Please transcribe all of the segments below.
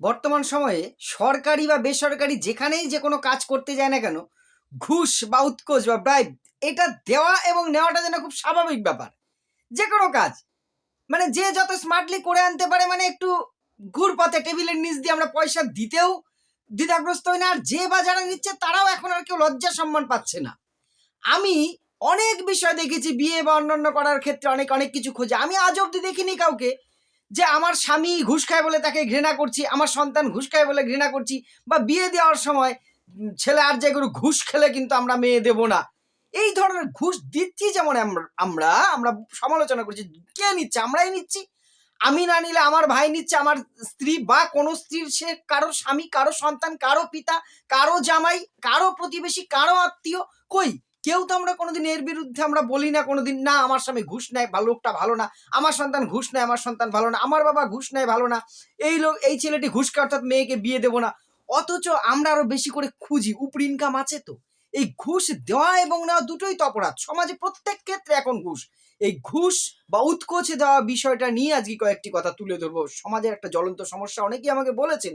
বর্তমান সময়ে সরকারি বা বেসরকারি যেখানেই যে কোনো কাজ করতে যায় না কেন, ঘুষ বা উৎকোচ বা ব্রাইব এটা দেওয়া এবং নেওয়াটা যেন খুব স্বাভাবিক ব্যাপার। যে কোনো কাজ। মানে যে যত স্মার্টলি করে আনতে পারে মানে একটু ঘুরপথে টেবিলের নিচ দিয়ে আমরা পয়সা দিতেও দ্বিধাগ্রস্ত হই না, আর যে বা যারা নিচ্ছে তারাও এখন আর কেউ লজ্জা সম্মান পাচ্ছে না। আমি অনেক বিষয় দেখেছি বিয়ে বা অন্যান্য করার ক্ষেত্রে অনেক অনেক কিছু খোঁজে। আমি আজ অব্দি দেখিনি কাউকে যে আমার স্বামী ঘুষ খায় বলে তাকে ঘৃণা করছি, আমার সন্তান ঘুষ খায় বলে ঘৃণা করছি বা বিয়ে দেওয়ার সময় ছেলে আর যে কোনো ঘুষ খেলে কিন্তু আমরা মেয়ে দেব না। এই ধরনের ঘুষ দিচ্ছি যেমন আমরা আমরা সমালোচনা করছি, কে নিচ্ছে? আমরাই নিচ্ছি। আমি না নিলে আমার ভাই নিচ্ছে, আমার স্ত্রী বা কোনো স্ত্রীর সে কারও স্বামী, কারও সন্তান, কারও পিতা, কারও জামাই, কারও প্রতিবেশী, কারও আত্মীয়, কই? কেউ তো আমরা কোনোদিন এর বিরুদ্ধে আমরা বলি না কোনোদিন, না, আমার স্বামী ঘুষ নেয়, বা লোকটা ভালো না, আমার সন্তান ঘুষ নেয়, আমার সন্তান ভালো না, আমার বাবা ঘুষ নেয়, ভালো না, এই লোক, এই ছেলেটি ঘুষ খায়, অর্থাৎ মেয়েকে বিয়ে দেবো না। অথচ আমরা আরও বেশি করে খুঁজি, উপর ইনকাম আছে তো। এই ঘুষ দেওয়া এবং নেওয়া দুটোই তো অপরাধ। সমাজে প্রত্যেক ক্ষেত্রে এখন ঘুষ। এই ঘুষ বা উৎকোচে দেওয়া বিষয়টা নিয়ে আজকে কয়েকটি কথা তুলে ধরবো। সমাজের একটা জ্বলন্ত সমস্যা, অনেকেই আমাকে বলেছেন।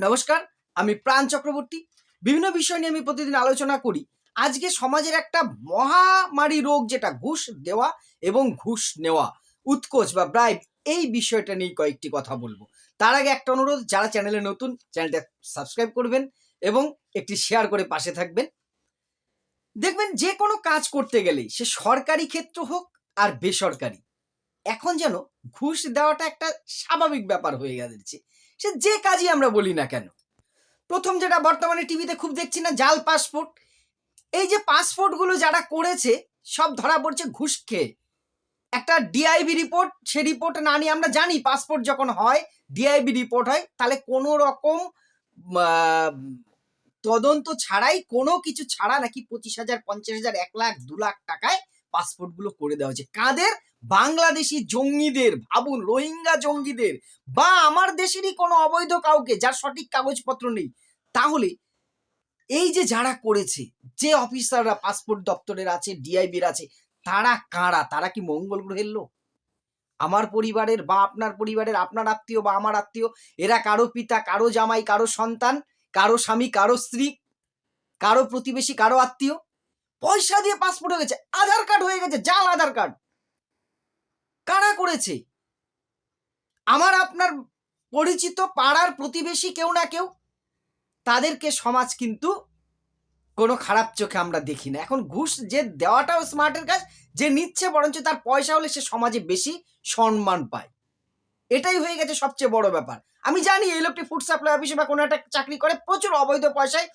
নমস্কার, আমি প্রাণ চক্রবর্তী। বিভিন্ন বিষয় নিয়ে আমি প্রতিদিন আলোচনা করি। আজকে সমাজের একটা মহামারী রোগ যেটা ঘুষ দেওয়া এবং ঘুষ নেওয়া, উৎকোচ বা ব্রাইব এই বিষয়টা নিয়ে কয়েকটি কথা বলব। তার আগে একটা অনুরোধ, যারা চ্যানেলে নতুন চ্যানেলটা সাবস্ক্রাইব করবেন এবং একটি শেয়ার করে পাশে থাকবেন। দেখবেন যে কোনো কাজ করতে গেলেই, সে সরকারি ক্ষেত্র হোক আর বেসরকারি, এখন যেন ঘুষ দেওয়াটা একটা স্বাভাবিক ব্যাপার হয়ে গেছে। সে যে কাজই আমরা বলি না কেন। প্রথম যেটা বর্তমানে টিভিতে খুব দেখছি না, জাল পাসপোর্ট এই যে পাসপোর্টগুলো যারা করেছে, সব ধরা পড়ছে ঘুষ খেয়ে একটা ডিআইবি রিপোর্ট সে রিপোর্ট না নিয়ে আমরা জানি পাসপোর্ট যখন হয় ডিআইবি রিপোর্ট হয়, তাহলে কোনো রকম তদন্ত ছাড়াই কোনো কিছু ছাড়া নাকি পঁচিশ হাজার, পঞ্চাশ হাজার, এক লাখ, দু লাখ টাকায় পাসপোর্টগুলো করে দেওয়া হয়েছে। কাদের? বাংলাদেশি জঙ্গিদের, ভাবুন, রোহিঙ্গা জঙ্গিদের, বা আমার দেশেরই কোনো অবৈধ কাউকে যার সঠিক কাগজপত্র নেই। তাহলে এই যে যারা করেছে, যে অফিসাররা পাসপোর্ট দপ্তরের আছে ডিআইবির আছে, তারা কারা? তারা কি মঙ্গল গ্রহের লোক? আমার পরিবারের বা আপনার পরিবারের, আপনার আত্মীয় বা আমার আত্মীয়, এরা কারও পিতা, কারও জামাই, কারও সন্তান, কারও স্বামী, কারও স্ত্রী, কারও প্রতিবেশী, কারও আত্মীয়। পয়সা দিয়ে পাসপোর্ট হয়ে গেছে, আধার কার্ড হয়ে গেছে জাল আধার কার্ড কারা করেছে? আমার, আপনার পরিচিত পাড়ার প্রতিবেশী কেউ না কেউ? তাদেরকে সমাজ কিন্তু কোনো খারাপ চোখে আমরা দেখি না। এখন ঘুষ যে দেওয়াটাও স্মার্টের কাজ, যে নিচ্ছে বরঞ্চ তার পয়সা হলে সে সমাজে বেশি সম্মান পায়। এটাই হয়ে গেছে সবচেয়ে বড় ব্যাপার। আমি জানি এই লোকটি ফুড সাপ্লাই অফিসে বা কোনো একটা চাকরি করে, প্রচুর অবৈধ পয়সায়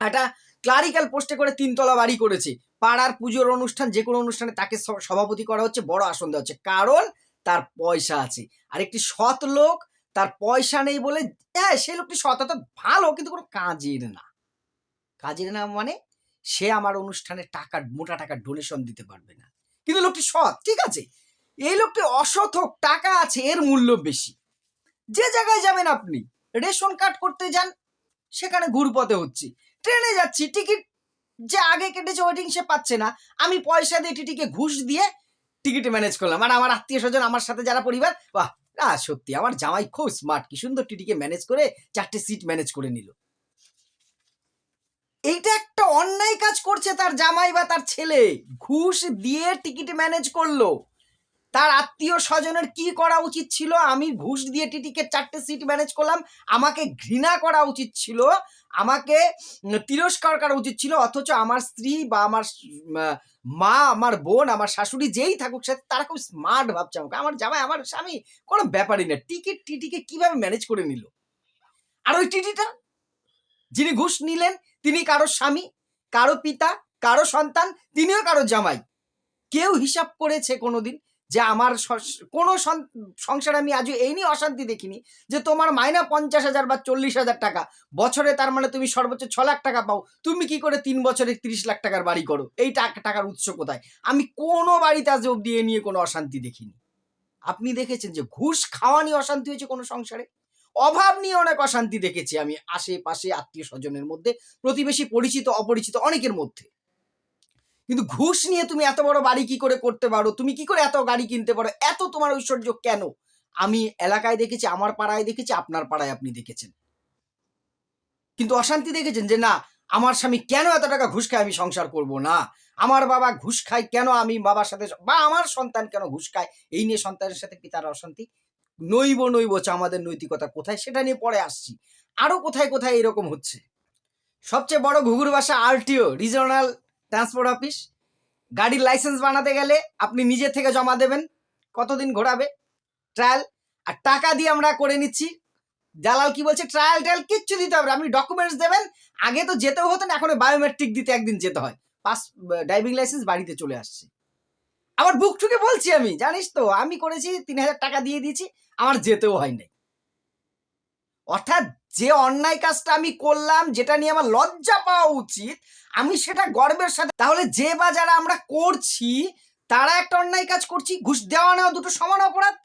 একটা ক্লারিক্যাল পোস্টে করে তিনতলা বাড়ি করেছে। পাড়ার পুজোর অনুষ্ঠান, যে কোনো অনুষ্ঠানে তাকে সভাপতি করা হচ্ছে, বড় আসন দেওয়া হচ্ছে। কারণ তার পয়সা আছে। আর একটি সৎ লোক তার পয়সা নেই বলে হ্যাঁ সেই লোকটি সৎ ভালো, কিন্তু কোনো কাজের না। কাজের না মানে সে আমার অনুষ্ঠানে টাকা, মোটা টাকা ডোনেশন দিতে পারবে না। কিন্তু লোকটি সৎ, ঠিক আছে? এই লোকটি অসৎ হোক, টাকা আছে, এর মূল্য বেশি। যে জায়গায় যাবেন আপনি, রেশন কার্ড করতে যান, সেখানে ঘুরপথে হচ্ছে। ট্রেনে যাচ্ছি, টিকিট যে আগে কেটেছে ওয়েটিং সে পাচ্ছে না। আমি পয়সা দিয়ে টিটিকে ঘুষ দিয়ে টিকিট ম্যানেজ করলাম। আর আমার আত্মীয় স্বজন আমার সাথে যারা পরিবার, বাহ! না সত্যি, আমার জামাই খুব স্মার্ট কি সুন্দর টিটিকে ম্যানেজ করে চারটে সিট ম্যানেজ করে নিল। এইটা একটা অন্যায় কাজ করছে তার জামাই বা তার ছেলে। ঘুষ দিয়ে টিকিট ম্যানেজ করল। তার আত্মীয় স্বজনের কি করা উচিত ছিল? আমি ঘুষ দিয়ে টিটিকে চারটে সিট ম্যানেজ করলাম। আমাকে ঘৃণা করা উচিত ছিল। আমাকে তিরস্কার করা উচিত ছিল। অথচ আমার স্ত্রী বা আমার মা আমার বোন, আমার শাশুড়ি যেই থাকুক সাথে তারা খুব স্মার্ট ভাবছে আমাকে। আমার জামাই, আমার স্বামী, কোনো ব্যাপারই না। টিকিট টিটিকে কীভাবে ম্যানেজ করে নিল? আর ওই টিটিটা? যিনি ঘুষ নিলেন, তিনি কারও স্বামী, কারও পিতা, কারও সন্তান, তিনিও কারও জামাই। কেউ হিসাব করেছে কোনোদিন যে আমার কোনো সংসারে আমি আজও এই নিয়ে অশান্তি দেখিনি যে তোমার মাইনা পঞ্চাশ হাজার বা চল্লিশ হাজার টাকা। বছরে তার মানে তুমি সর্বোচ্চ ছ লাখ টাকা পাও। তুমি কি করে তিন বছরে তিরিশ লাখ টাকার বাড়ি করো? এই টাকা, টাকার উৎস কোথায়? আমি কোনো বাড়িতে আজ অব্দি এ নিয়ে কোনো অশান্তি দেখিনি। আপনি দেখেছেন যে ঘুষ খাওয়া নিয়ে অশান্তি হয়েছে কোনো সংসারে? অভাব নিয়ে অনেক অশান্তি দেখেছি আমি আশেপাশে আত্মীয় স্বজনের মধ্যে, প্রতিবেশী পরিচিত, অপরিচিত অনেকের মধ্যে। কিন্তু ঘুষ নিয়ে তুমি এত বড় বাড়ি কি করে করতে পারো? তুমি কি করে এত গাড়ি কিনতে পারো? এত তোমার ঐশ্বর্য কেন? আমি এলাকায় দেখেছি, আমার পাড়ায় দেখেছি, আপনার পাড়ায় আপনি দেখেছেন। কিন্তু অশান্তি দেখেছেন যে না, আমার স্বামী কেন এত টাকা ঘুষ খায় আমি সংসার করব না? আমার বাবা ঘুষ খায় কেন আমি বাবার সাথে বা আমার সন্তান কেন ঘুষ খায়? এই নিয়ে সন্তানের সাথে পিতার অশান্তি? নইব নইব চা, আমাদের নৈতিকতা কোথায়? সেটা নিয়ে পরে আসছি। আরও কোথায় কোথায় এরকম হচ্ছে? সবচেয়ে বড় ঘুঘুর বাসা আরটিও রিজনাল ট্রান্সপোর্ট অফিস গাড়ির লাইসেন্স বানাতে গেলে আপনি নিজে থেকে জমা দেবেন, কতদিন ঘোরাবে ট্রায়াল আর টাকা দিয়ে আমরা করে নিচ্ছি। জালাল কি বলছে ট্রায়াল ট্রায়াল কিচ্ছু দিতে হবে আপনি ডকুমেন্টস দেবেন, আগে তো যেতেও হতো না এখন বায়োমেট্রিক দিতে একদিন যেতে হয়। পাস ড্রাইভিং লাইসেন্স বাড়িতে চলে আসছে। আবার বুক ঠুকে বলছি আমি, জানিস তো, আমি করেছি, তিন হাজার টাকা দিয়ে দিয়েছি, আমার যেতেও হয় নাই। অর্থাৎ যে অন্যায় কাজটা আমি করলাম, যেটা নিয়ে আমার লজ্জা পাওয়া উচিত, আমি সেটা গর্বের সাথে, তাহলে যে বা যারা আমরা করছি, তারা একটা অন্যায় কাজ করছি, ঘুষ দেওয়া নেওয়া দুটো সমান অপরাধ?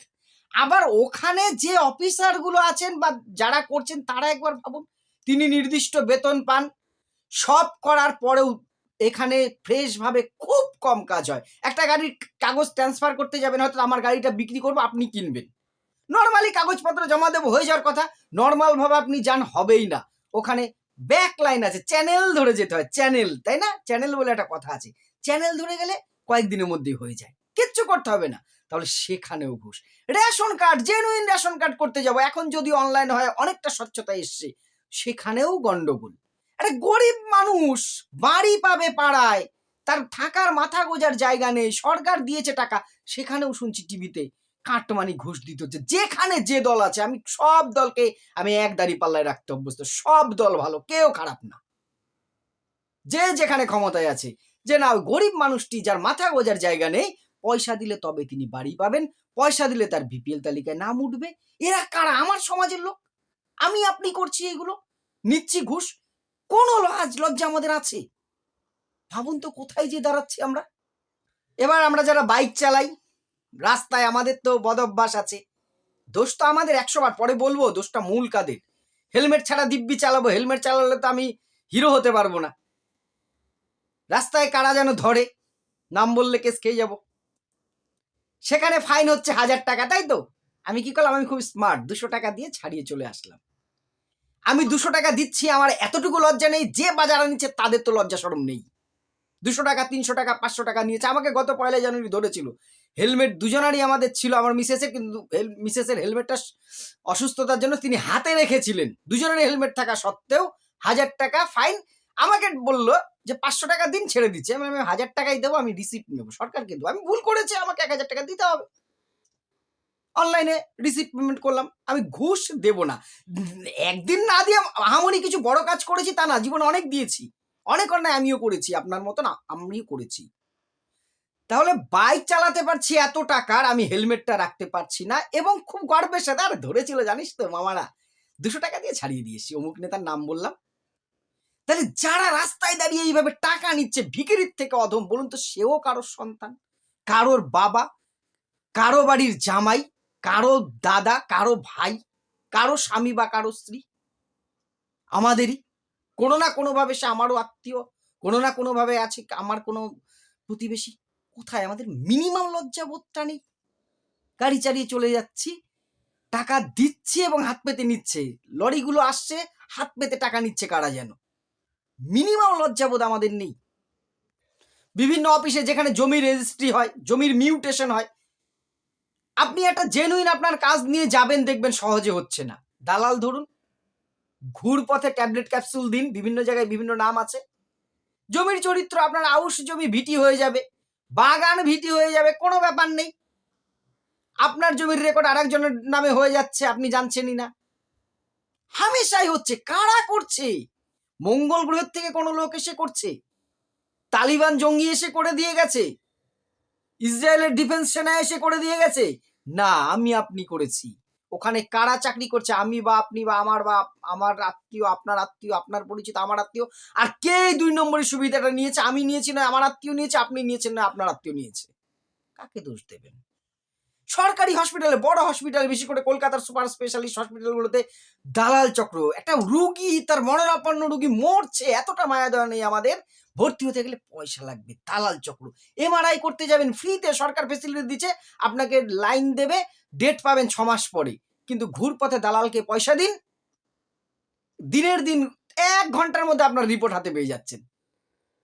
আবার ওখানে যে অফিসারগুলো আছেন বা যারা করছেন, তারা একবার ভাবুন, তিনি নির্দিষ্ট বেতন পান, সব করার পরেও এখানে ফ্রেশ ভাবে খুব কম কাজ হয়। একটা গাড়ির কাগজ ট্রান্সফার করতে যাবেন, হয়তো আমার গাড়িটা বিক্রি করব, আপনি কিনবেন। নর্মালি কাগজপত্র জমা দেবো, হয়ে যাওয়ার কথা। নর্মাল ভাবে আপনি যান, হবেই না। ওখানে ব্যাক লাইন আছে চ্যানেল ধরে যেতে হয় চ্যানেল তাই না? চ্যানেল বলে একটা কথা আছে। চ্যানেল ধরে গেলে কয়েকদিনের মধ্যেই হয়ে যায়। কিচ্ছু করতে হবে না। তাহলে সেখানেও ঘুষ। Ration card genuine ration card করতে যাব। এখন যদি অনলাইন হয়, অনেকটা স্বচ্ছতা এসছে। সেখানেও গন্ডগোল। একটা গরিব মানুষ, বাড়ি পাবে পাড়ায়। তার থাকার মাথা গোজার জায়গা নেই। সরকার দিয়েছে টাকা। সেখানেও শুনছি টিভিতে কাটমানি ঘুষ দিতে হচ্ছে। যেখানে যে দল আছে, আমি সব দলকে আমি এক দাঁড়ি পাল্লায় রাখতে অভ্যস্ত। সব দল ভালো, কেউ খারাপ না। যে যেখানে ক্ষমতায় আছে, যে না গরিব মানুষটি যার মাথা গোজার জায়গা নেই, পয়সা দিলে তবে তিনি বাড়ি পাবেন, পয়সা দিলে তার বিপিএল তালিকায় নাম উঠবে। এরা কারা? আমার সমাজের লোক। আমি আপনি করছি এগুলো। নিচ্ছি ঘুষ। কোন লাজ লজ্জা আমাদের আছে। ভাবুন তো কোথায় যে দাঁড়াচ্ছি আমরা। এবার আমরা যারা বাইক চালাই রাস্তায় আমাদের তো বদভ্যাস আছে। দোষ তো আমাদের একশো বার পরে বলব দোষটা মূল কাদের। হেলমেট ছাড়া দিব্যি চালাবো, হেলমেট চালালে তো আমি হিরো হতে পারব না। রাস্তায় কারা যেন ধরে, নাম বললে কেস খেয়ে যাব। সেখানে ফাইন হচ্ছে হাজার টাকা, তাই তো? আমি কি করলাম? আমি খুব স্মার্ট, দুশো টাকা দিয়ে ছাড়িয়ে চলে আসলাম। আমি দুশো টাকা দিচ্ছি, আমার এতটুকু লজ্জা নেই, যে বাজারে নিচ্ছে তাদের তো লজ্জা সরম নেই। দুশো টাকা, তিনশো টাকা, পাঁচশো টাকা নিয়েছে, আমাকে গত পয়লা জানুয়ারি ধরেছিল। হেলমেট দুজনারই আমাদের ছিল, আমার মিসেসের কিন্তু মিসেসের হেলমেটটা অসুস্থতার জন্য তিনি হাতে রেখেছিলেন। দুজনেরই হেলমেট থাকা সত্ত্বেও হাজার টাকা ফাইন আমাকে বলল যে পাঁচশো টাকা দিন ছেড়ে দিচ্ছে। আমি আমি হাজার টাকাই দেবো, আমি রিসিপ্ট নেব, সরকারকে দেবো। আমি ভুল করেছি, আমাকে এক হাজার টাকা দিতে হবে। অনলাইনে রিসিপ্ট পেমেন্ট করলাম, আমি ঘুষ দেব না। একদিন না দিয়ে আহামরি কিছু বড় কাজ করেছি তা না, জীবনে অনেক দিয়েছি। অনেক অন্যায় আমিও করেছি, আপনার মতন আমিও করেছি। তাহলে বাইক চালাতে পারছি এত টাকার আমি হেলমেটটা রাখতে পারছি না এবং খুব গর্বের সাথে, আর ধরেছিল জানিস তো মামারা, দুশো টাকা দিয়ে ছাড়িয়ে দিয়েছি অমুক নেতার নাম বললাম। তাহলে যারা রাস্তায় দাঁড়িয়ে এইভাবে টাকা নিচ্ছে ভিকিরির থেকে অধম বলুন তো, সেও কারোর সন্তান, কারোর বাবা, কারও বাড়ির জামাই, কারও দাদা, কারও ভাই, কারও স্বামী বা কারও স্ত্রী, আমাদেরই। কোনো না কোনোভাবে সে আমারও আত্মীয়, কোনো না কোনোভাবে আছে আমার কোনো প্রতিবেশী। কোথায়? আমাদের মিনিমাম লজ্জাবোধটা নেই গাড়ি চালিয়ে চলে যাচ্ছি। টাকা দিচ্ছি এবং হাত পেতে নিচ্ছে। লরিগুলো আসছে, হাত পেতে টাকা নিচ্ছে কারা যেন? মিনিমাম লজ্জাবোধ আমাদের নেই। বিভিন্ন অফিসে যেখানে জমি রেজিস্ট্রি হয়, জমির মিউটেশন হয়, আপনি একটা জেনুইন আপনার কাজ নিয়ে যাবেন, দেখবেন সহজে হচ্ছে না। দালাল ধরুন ঘুর পথে ট্যাবলেট ক্যাপসুল দিন, বিভিন্ন জায়গায় বিভিন্ন নাম আছে। জমির চরিত্র, আপনার আউশ জমি, ভিটি হয়ে যাবে। বাগান ভীতি হয়ে যাবে, কোনো ব্যাপার নেই। আপনার জমির রেকর্ড আরেকজনের নামে হয়ে যাচ্ছে, আপনি জানছেনই না। হামেশাই হচ্ছে, কারা করছে? মঙ্গল গ্রহের থেকে কোনো লোক এসে করছে? তালিবান জঙ্গি এসে করে দিয়ে গেছে? ইসরায়েলের ডিফেন্স সেনা এসে করে দিয়ে গেছে? না, আমি আপনি করেছি। ওখানে কারা চাকরি করছে? আমি বা আপনি বা আমার বা আমার আত্মীয়, আপনার আত্মীয়, আপনার পরিচিত, আমার আত্মীয়। আর কে দুই নম্বরের সুবিধাটা নিয়েছে? আমি নিয়েছি না, আমার আত্মীয় নিয়েছে, আপনি নিয়েছেন না, আপনার আত্মীয় নিয়েছে। কাকে দোষ দেবেন? সরকারি হসপিটালে বড় হসপিটাল বেশি করে কলকাতার সুপার স্পেশালিস্ট হসপিটালগুলোতে দালাল চক্র। একটা রুগী, তার মরণাপন্ন রুগী মরছে, এতটা মায়া দেওয়া নেই আমাদের। ভর্তি হতে গেলে পয়সা লাগবে, দালাল চক্র। এমআরআই করতে যাবেন ফ্রিতে সরকার ফেসিলিটি দিচ্ছে, আপনাকে লাইন দেবে ডেট পাবেন ছ মাস পরে। কিন্তু ঘুরপথে দালালকে পয়সা দিন, দিনের দিন এক ঘণ্টার মধ্যে আপনার রিপোর্ট হাতে পেয়ে যাচ্ছেন।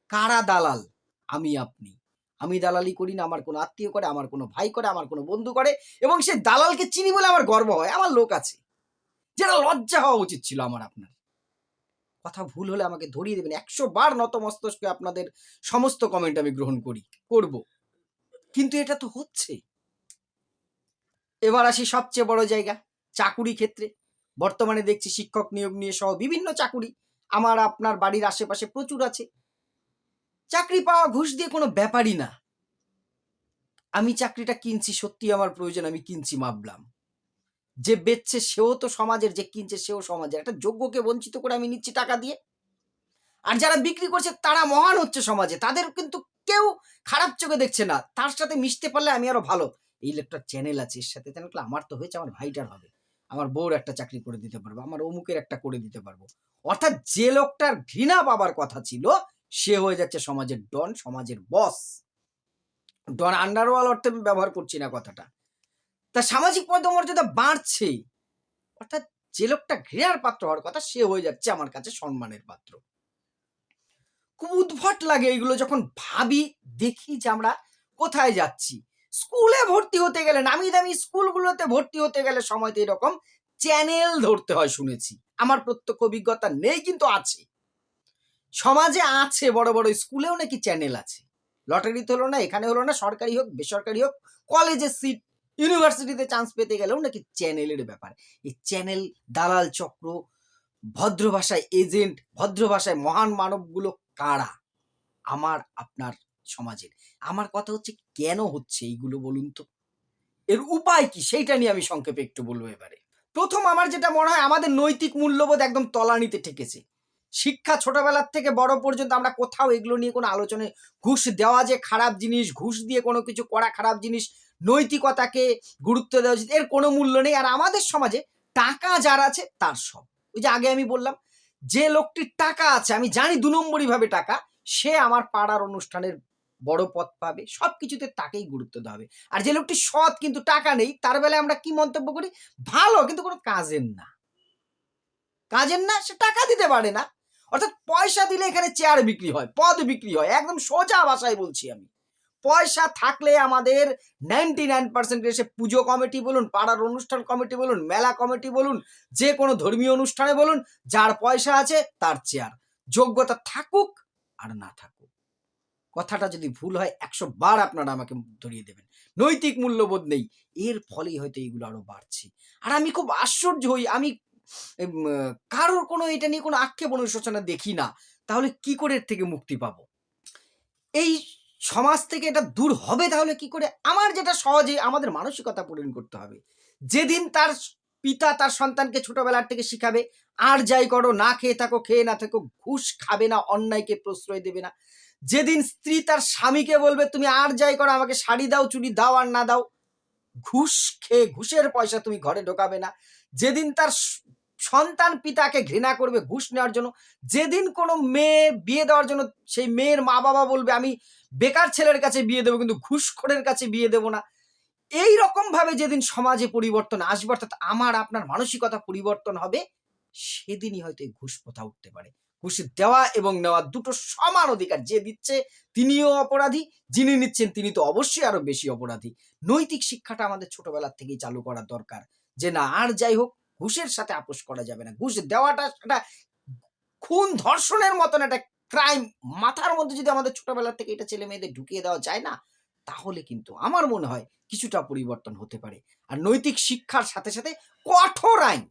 কারা দালাল? আমি, আপনি। আমি দালালি করি না, আমার কোনো আত্মীয় করে, আমার কোনো ভাই করে, আমার কোনো বন্ধু করে এবং সে দালালকে চিনি বলে আমার গর্ব হয়, আমার লোক আছে। যেটা লজ্জা হওয়া উচিত ছিল আমার আপনার। কথা ভুল হলে আমাকে ধরিয়ে দেবেন। একশো বার নত মস্তকে আপনাদের সমস্ত কমেন্ট আমি গ্রহণ করি, করব। কিন্তু এটা তো হচ্ছে। এবার আসি সবচেয়ে বড় জায়গা, চাকুরি ক্ষেত্রে। বর্তমানে দেখছি শিক্ষক নিয়োগ নিয়ে সহ বিভিন্ন চাকুরি। আমার আপনার বাড়ির আশেপাশে প্রচুর আছে। চাকরি পাওয়া ঘুষ দিয়ে কোনো ব্যাপারই না। আমি চাকরিটা কিনছি সত্যি আমার প্রয়োজন, আমি কিনছি মাপলাম যে বেচছে সেও তো সমাজের, যে কিনছে সেও সমাজের। একটা যোগ্যকে বঞ্চিত করে আমি নিচ্ছি টাকা দিয়ে। আর যারা বিক্রি করছে, তারা মহান হচ্ছে সমাজে। তাদের কিন্তু কেউ খারাপ চোখে দেখছে না। তার সাথে মিশতে পারলে আমি আরও ভালো। এই লোকটার চ্যানেল আছে, এর সাথে। চ্যানেল আমার তো হয়েছে, আমার ভাইটার হবে। আমার বউর একটা চাকরি করে দিতে পারব, আমার অমুকের একটা করে দিতে পারব। অর্থাৎ যে লোকটার ঘৃণা পাবার কথা ছিল সে হয়ে যাচ্ছে সমাজের ডন, সমাজের বস। ডন আন্ডারওয়াল অর্থে আমি ব্যবহার করছি না কথাটা। তা সামাজিক পদমর্যাদা বাড়ছে অর্থাৎ যে লোকটা ঘৃণার পাত্র হওয়ার কথা, সে হয়ে যাচ্ছে আমার কাছে সম্মানের পাত্র। খুব উদ্ভট লাগে এগুলো যখন ভাবি, দেখি যে আমরা কোথায় যাচ্ছি। স্কুলে ভর্তি হতে গেলে নামি দামি স্কুলগুলোতে ভর্তি হতে গেলে সময়তে এরকম চ্যানেল ধরতে হয় শুনেছি। আমার প্রত্যক্ষ অভিজ্ঞতা নেই, কিন্তু আছে। সমাজে আছে বড় বড় স্কুলেও নাকি চ্যানেল আছে। লটারিতে হলো না, এখানে হলো না, সরকারি হোক, বেসরকারি হোক, কলেজের সিট, ইউনিভার্সিটিতে চান্স পেতে গেলেও নাকি চ্যানেলের ব্যাপার। এই চ্যানেল, দালাল চক্র, ভদ্র ভাষায় এজেন্ট ভদ্র ভাষায় মহান মানবগুলো কারা? আমার, আপনার সমাজের। আমার কথা হচ্ছে কেন হচ্ছে এইগুলো বলুন তো? এর উপায় কি? সেইটা নিয়ে আমি সংক্ষেপে একটু বলব এবারে। প্রথম আমার যেটা মনে হয়, আমাদের নৈতিক মূল্যবোধ একদম তলানিতে ঠেকেছে। শিক্ষা ছোটবেলার থেকে বড় পর্যন্ত আমরা কোথাও এগুলো নিয়ে কোনো আলোচনায় ঘুষ দেওয়া যে খারাপ জিনিস, ঘুষ দিয়ে কোনো কিছু করা খারাপ জিনিস, নৈতিকতাকে গুরুত্ব দেওয়া উচিত, এর কোনো মূল্য নেই। আর আমাদের সমাজে টাকা যার আছে তার সব। ওই যে আগে আমি বললাম, যে লোকটির টাকা আছে, আমি জানি দু নম্বরই ভাবে টাকা, সে আমার পাড়ার অনুষ্ঠানের বড় পথ পাবে সব কিছুতে তাকেই গুরুত্ব দেওয়া হবে। আর যে লোকটি সৎ কিন্তু টাকা নেই, তার বেলায় আমরা কি মন্তব্য করি? ভালো, কিন্তু কোনো কাজের না। কাজের না, সে টাকা দিতে পারে না। অর্থাৎ পয়সা দিলে এখানে চেয়ার বিক্রি হয়, পদ বিক্রি হয়, একদম সোজা ভাষায় বলছি আমি। পয়সা থাকলে আমাদের নাইনটি নাইন পার্সেন্ট এসে পুজো কমিটি বলুন, পাড়ার অনুষ্ঠান কমিটি বলুন, মেলা কমিটি বলুন, যে কোনো ধর্মীয় অনুষ্ঠানে বলুন, যার পয়সা আছে তার চেয়ার যোগ্যতা থাকুক আর না থাকুক। কথাটা যদি ভুল হয়, একশো বার আপনারা আমাকে ধরিয়ে দেবেন। নৈতিক মূল্যবোধ নেই। এর ফলেই হয়তো এইগুলো আরও বাড়ছে। আর আমি খুব আশ্চর্য হই, আমি কারোর কোনো এটা নিয়ে কোনো আক্ষেপ অনুশোচনা দেখি না, তাহলে কি করে থেকে মুক্তি পাবো? এই সমাজ থেকে এটা দূর হবে তাহলে কি করে? আমার যেটা সহজে, আমাদের মানসিকতা পূরণ করতে হবে। যেদিন তার পিতা তার সন্তানকে ছোটবেলার থেকে শিখাবে, আর যাই করো, না খেয়ে থাকো, খেয়ে না থাকো, ঘুষ খাবে না, অন্যায়কে প্রশ্রয় দেবে না। যেদিন স্ত্রী তার স্বামীকে বলবে, তুমি আর যাই করো, আমাকে শাড়ি দাও, চুড়ি দাও, আর না দাও। ঘুষ খেয়ে, ঘুষের পয়সা তুমি ঘরে ঢোকাবে না। যেদিন তার সন্তান পিতাকে ঘৃণা করবে, ঘুষ নেওয়ার জন্য। যেদিন কোনো মেয়ে বিয়ে দেওয়ার জন্য সেই মেয়ের মা বাবা বলবে, আমি বেকার ছেলের কাছে বিয়ে দেবো, কিন্তু ঘুষখোরের কাছে বিয়ে দেবো না। এই রকম ভাবে যেদিন সমাজে পরিবর্তন আসবে, অর্থাৎ আমার, আপনার মানসিকতা পরিবর্তন হবে, সেদিনই হয়তো এই ঘুষ প্রথা উঠতে পারে। ঘুষ দেওয়া এবং নেওয়া দুটো সমান অধিকার, যে দিচ্ছে তিনিও অপরাধী, যিনি নিচ্ছেন তিনি তো অবশ্যই আরও বেশি অপরাধী। নৈতিক শিক্ষাটা আমাদের ছোটবেলার থেকেই চালু করা দরকার। যে না, আর যাই হোক ঘুষের সাথে আপোষ করা যাবে না। ঘুষ দেওয়াটা সেটা খুন ধর্ষণের মতন একটা ক্রাইম মাথার মধ্যে যদি আমাদের ছোটবেলা থেকে এটা ছেলে মেয়েদের ঢুকিয়ে দেওয়া যায় না, তাহলে কিন্তু আমার মনে হয় কিছুটা পরিবর্তন হতে পারে। আর নৈতিক শিক্ষার সাথে সাথে কঠোর আইন।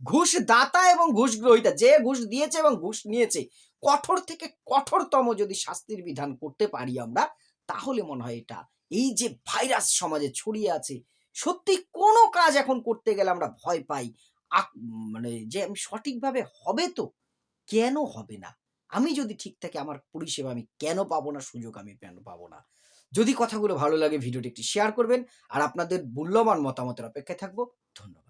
ঘুষ দাতা এবং ঘুষ গ্রহিতা যে ঘুষ দিয়েছে এবং ঘুষ নিয়েছে, কঠোর থেকে কঠোরতম যদি শাস্তির বিধান করতে পারি আমরা, তাহলে মনে হয় এটা, এই যে ভাইরাস সমাজে ছড়িয়ে আছে সত্যি কোনো কাজ এখন করতে গেলে আমরা ভয় পাই। মানে যে আমি সঠিকভাবে হবে তো? কেন হবে না? আমি যদি ঠিক থাকে, আমার পরিষেবা আমি কেন পাবো না? সুযোগ আমি কেন পাবো না? যদি কথাগুলো ভালো লাগে, ভিডিওটি একটি শেয়ার করবেন। আর আপনাদের মূল্যবান মতামতের অপেক্ষায় থাকব। ধন্যবাদ।